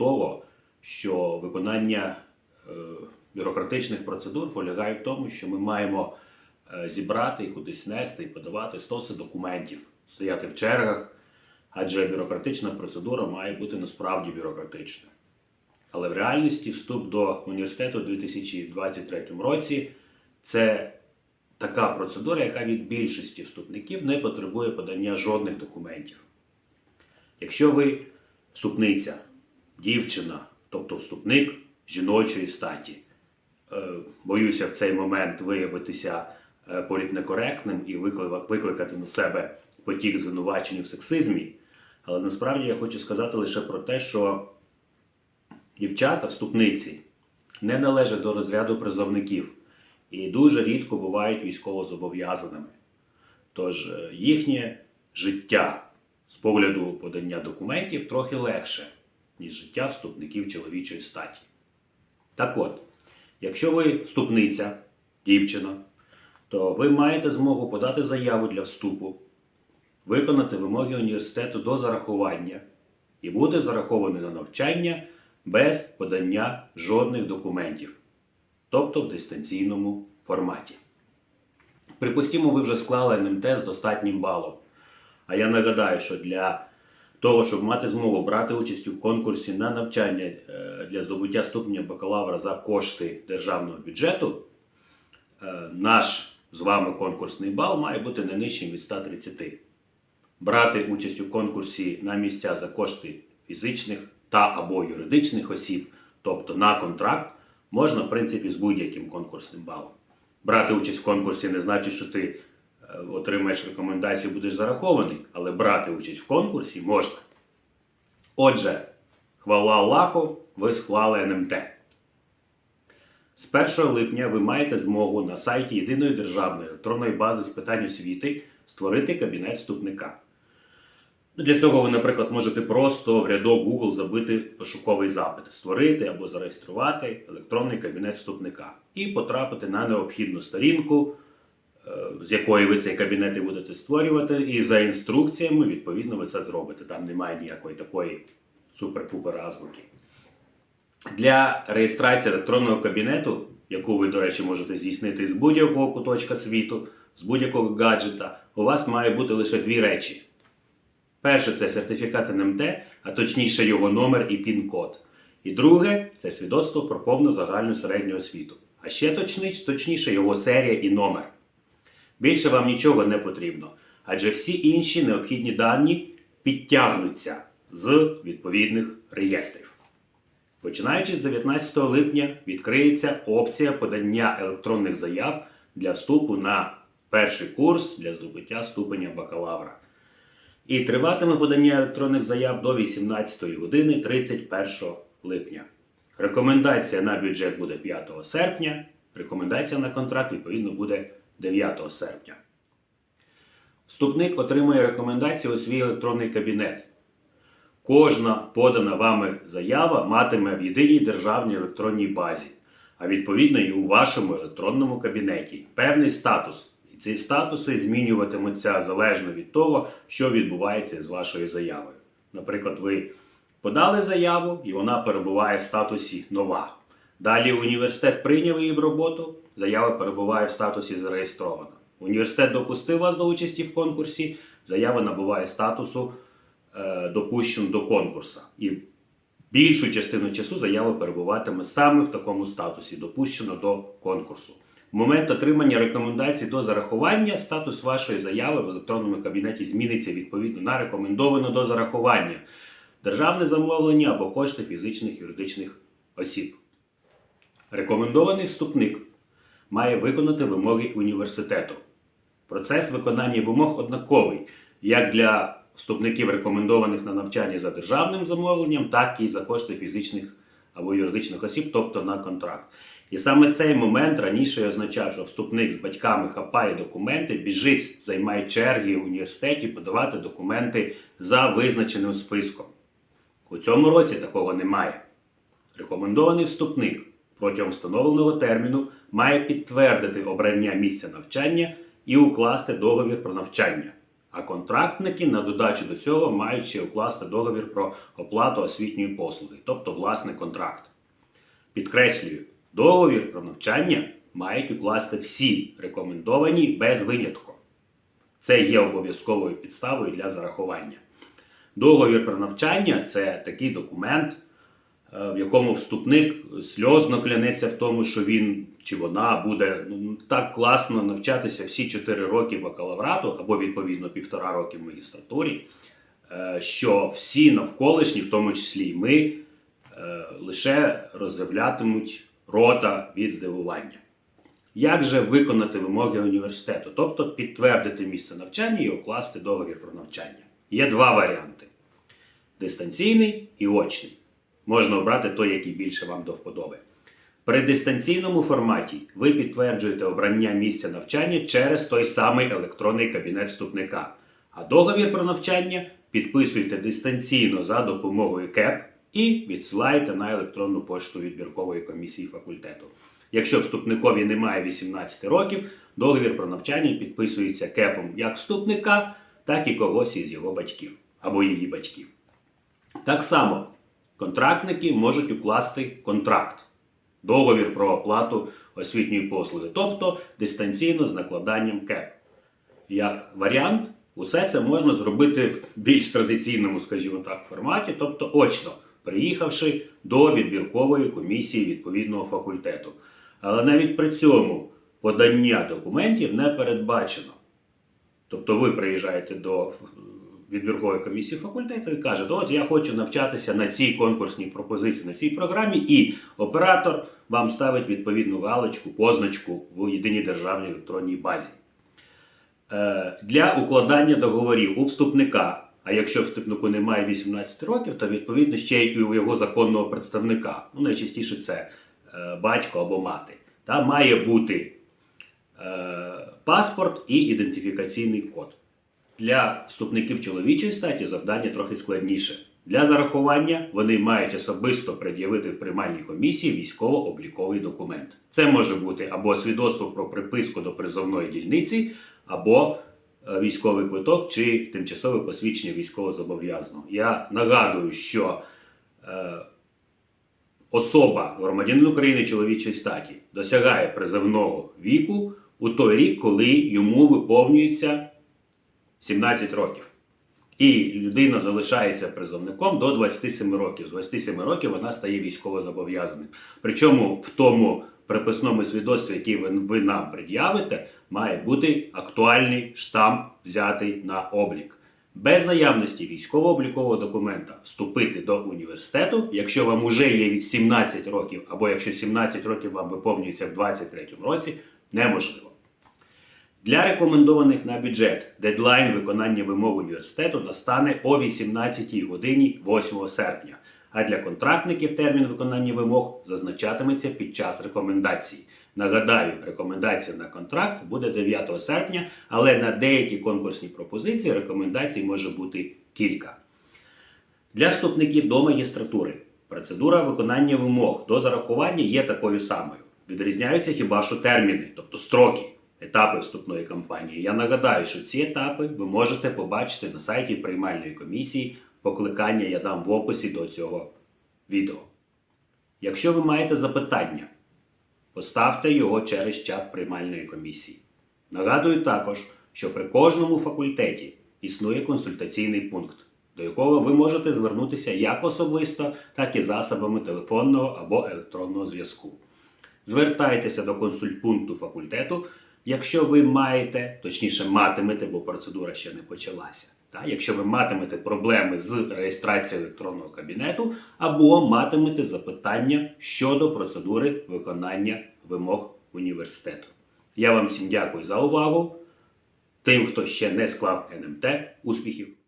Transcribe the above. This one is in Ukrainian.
того, що виконання е, бюрократичних процедур полягає в тому, що ми маємо е, зібрати і кудись нести і подавати стоси документів, стояти в чергах, адже бюрократична процедура має бути насправді бюрократичною. Але в реальності вступ до університету у 2023 році це така процедура, яка від більшості вступників не потребує подання жодних документів. Якщо ви вступниця, дівчина, тобто вступник жіночої статі, е, боюся в цей момент виявитися е, політнекоректним і викликати на себе потік звинувачень у сексизмі. Але насправді я хочу сказати лише про те, що дівчата, вступниці, не належать до розряду призовників і дуже рідко бувають військовозобов'язаними. Тож е, їхнє життя з погляду подання документів трохи легше, ніж життя вступників чоловічої статі. Так от, якщо ви вступниця, дівчина, то ви маєте змогу подати заяву для вступу, виконати вимоги університету до зарахування і бути зарахований на навчання без подання жодних документів, тобто в дистанційному форматі. Припустімо, ви вже склали НМТ з достатнім балом. А я нагадаю, що для того, щоб мати змогу брати участь у конкурсі на навчання е, для здобуття ступеня бакалавра за кошти державного бюджету, е, наш з вами конкурсний бал має бути не нижчим від 130. Брати участь у конкурсі на місця за кошти фізичних та або юридичних осіб, тобто на контракт, можна в принципі з будь-яким конкурсним балом. Брати участь в конкурсі не значить, що ти отримаєш рекомендацію, будеш зарахований, але брати участь в конкурсі можна. Отже, хвала Аллаху, ви склали НМТ. З 1 липня ви маєте змогу на сайті Єдиної державної електронної бази з питань освіти створити кабінет вступника. Ну, Для цього ви, наприклад, можете просто в рядок Google забити пошуковий запит, створити або зареєструвати електронний кабінет вступника і потрапити на необхідну сторінку, е, з якої ви цей кабінет і будете створювати, і за інструкціями, відповідно, ви це зробите. Там немає ніякої такої супер-пупер азбуки. Для реєстрації електронного кабінету, яку ви, до речі, можете здійснити з будь-якого куточка світу, з будь-якого гаджета, у вас має бути лише дві речі. Перше це сертифікат НМТ, а точніше його номер і пін-код. І друге це свідоцтво про повну загальну середню освіту. А ще точніше його серія і номер. Більше вам нічого не потрібно, адже всі інші необхідні дані підтягнуться з відповідних реєстрів. Починаючи з 19 липня відкриється опція подання електронних заяв для вступу на перший курс для здобуття ступеня бакалавра. І триватиме подання електронних заяв до 18 години 31 липня. Рекомендація на бюджет буде 5 серпня, рекомендація на контракт відповідно буде 9 серпня. Вступник отримує рекомендацію у свій електронний кабінет. Кожна подана вами заява матиме в єдиній державній електронній базі, а відповідно і у вашому електронному кабінеті певний статус. І ці статуси змінюватимуться залежно від того, що відбувається з вашою заявою. Наприклад, ви подали заяву і вона перебуває в статусі нова. Далі університет прийняв її в роботу, заява перебуває в статусі зареєстрована. Університет допустив вас до участі в конкурсі, заява набуває статусу е, допущено до конкурсу. І більшу частину часу заява перебуватиме саме в такому статусі, допущено до конкурсу. В момент отримання рекомендацій до зарахування статус вашої заяви в електронному кабінеті зміниться відповідно на рекомендовано до зарахування, державне замовлення або кошти фізичних юридичних осіб. Рекомендований вступник має виконати вимоги університету. Процес виконання вимог однаковий як для вступників, рекомендованих на навчання за державним замовленням, так і за кошти фізичних або юридичних осіб, тобто на контракт. І саме цей момент раніше означав, що вступник з батьками хапає документи, біжить, займає черги в університеті подавати документи за визначеним списком. У цьому році такого немає. Рекомендований вступник протягом встановленого терміну має підтвердити обрання місця навчання і укласти договір про навчання. А контрактники на додачу до цього мають ще укласти договір про оплату освітньої послуги, тобто власний контракт. Підкреслюю, договір про навчання мають укласти всі рекомендовані без винятку. Це є обов'язковою підставою для зарахування. Договір про навчання це такий документ, в якому вступник сльозно клянеться в тому, що він чи вона буде ну, так класно навчатися всі 4 роки бакалаврату або відповідно півтора роки в магістратурі, е, що всі навколишні, в тому числі і ми, е, лише роззявлятимуть рота від здивування. Як же виконати вимоги університету, тобто підтвердити місце навчання і укласти договір про навчання? Є два варіанти: дистанційний і очний. Можна обрати той, який більше вам до вподоби. При дистанційному форматі ви підтверджуєте обрання місця навчання через той самий електронний кабінет вступника. А договір про навчання підписуєте дистанційно за допомогою КЕП і відсилаєте на електронну пошту відбіркової комісії факультету. Якщо вступникові немає 18 років, договір про навчання підписується КЕПом як вступника, так і когось із його батьків або її батьків. Так само контрактники можуть укласти контракт, договір про оплату освітньої послуги, тобто дистанційно з накладанням КЕП. Як варіант, усе це можна зробити в більш традиційному, скажімо так, форматі, тобто очно, приїхавши до відбіркової комісії відповідного факультету. Але навіть при цьому подання документів не передбачено. Тобто ви приїжджаєте до відбіркової комісії факультету і кажете, от я хочу навчатися на цій конкурсній пропозиції, на цій програмі, і оператор вам ставить відповідну галочку, позначку в єдиній державній електронній базі. Е, Для укладання договорів у вступника, а якщо вступнику немає 18 років, то відповідно ще й у його законного представника. Ну, найчастіше це е, батько або мати. Та має бути е, паспорт і ідентифікаційний код. Для вступників чоловічої статі завдання трохи складніше. Для зарахування вони мають особисто пред'явити в приймальній комісії військово-обліковий документ. Це може бути або свідоцтво про приписку до призовної дільниці, або е, військовий квиток чи тимчасове посвідчення військовозобов'язаного. Я нагадую, що е, особа, громадянин України чоловічої статі, досягає призовного віку у той рік, коли йому виповнюється 17 років. І людина залишається призовником до 27 років. З 27 років вона стає військовозобов'язаним. Причому в тому приписному свідоцтві, ви, ви нам пред'явите, має бути актуальний штамп взятий на облік. Без наявності військово-облікового документа вступити до університету, якщо вам уже є 17 років, або якщо 17 років вам виповнюється в 23 році, неможливо. Для рекомендованих на бюджет дедлайн виконання вимог університету настане о 18 годині 8 серпня. А для контрактників термін виконання вимог зазначатиметься під час рекомендації. Нагадаю, рекомендація на контракт буде 9 серпня, але на деякі конкурсні пропозиції рекомендацій може бути кілька. Для вступників до магістратури процедура виконання вимог до зарахування є такою самою. Відрізняються хіба що терміни, тобто строки, етапи вступної кампанії. Я нагадаю, що ці етапи ви можете побачити на сайті приймальної комісії. Покликання я дам в описі до цього відео. Якщо ви маєте запитання, поставте його через чат приймальної комісії. Нагадую також, що при кожному факультеті існує консультаційний пункт, до якого ви можете звернутися як особисто, так і засобами телефонного або електронного зв'язку. Звертайтеся до консультпункту факультету, якщо ви маєте, точніше матимете, бо процедура ще не почалася. Та, якщо ви матимете проблеми з реєстрацією електронного кабінету, або матимете запитання щодо процедури виконання вимог університету. Я вам всім дякую за увагу. Тим, хто ще не склав НМТ, успіхів!